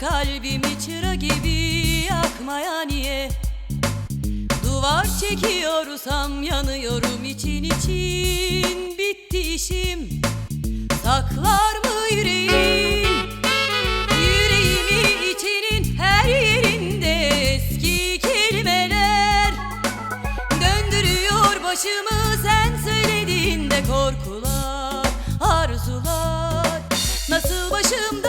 Kalbimi çıra gibi yakmaya niye? Duvar çekiyorsam yanıyorum için için. Bitti işim. Saklar mı yüreğin Yüreğimi içinin her yerinde eski kelimeler Döndürüyor başımı. Sen söylediğinde korkular, arzular. Nasıl başım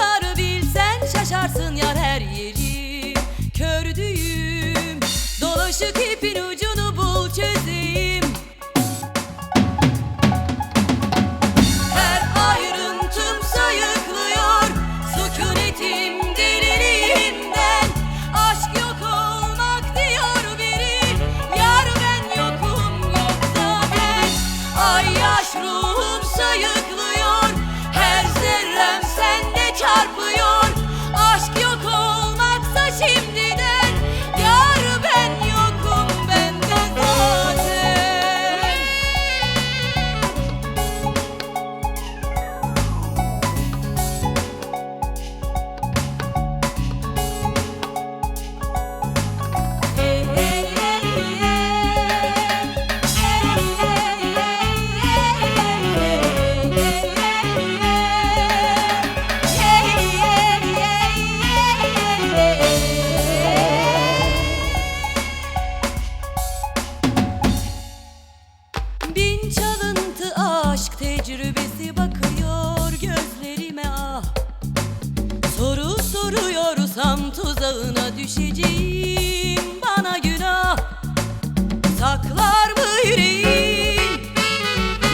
çarpıyor Soru soruyorsam tuzağına düşeceğim. Bana günah Saklar mı yüreğin?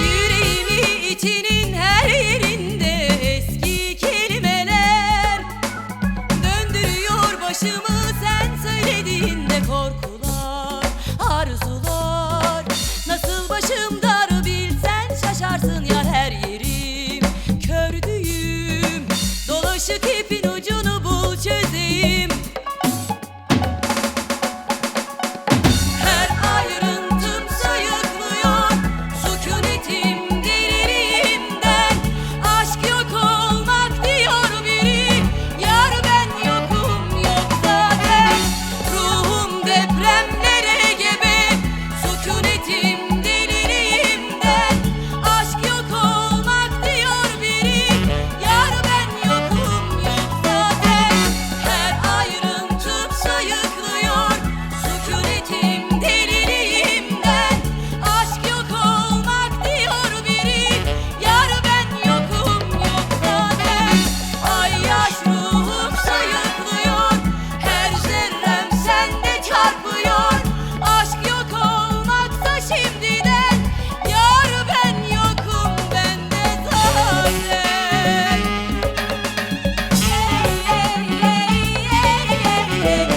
Yüreğimi içinin her yerinde eski kelimeler Döndürüyor başımı. Sen söylediğinde korkular, arzular. Nasıl başım dar bilsen şaşarsın ya Friday.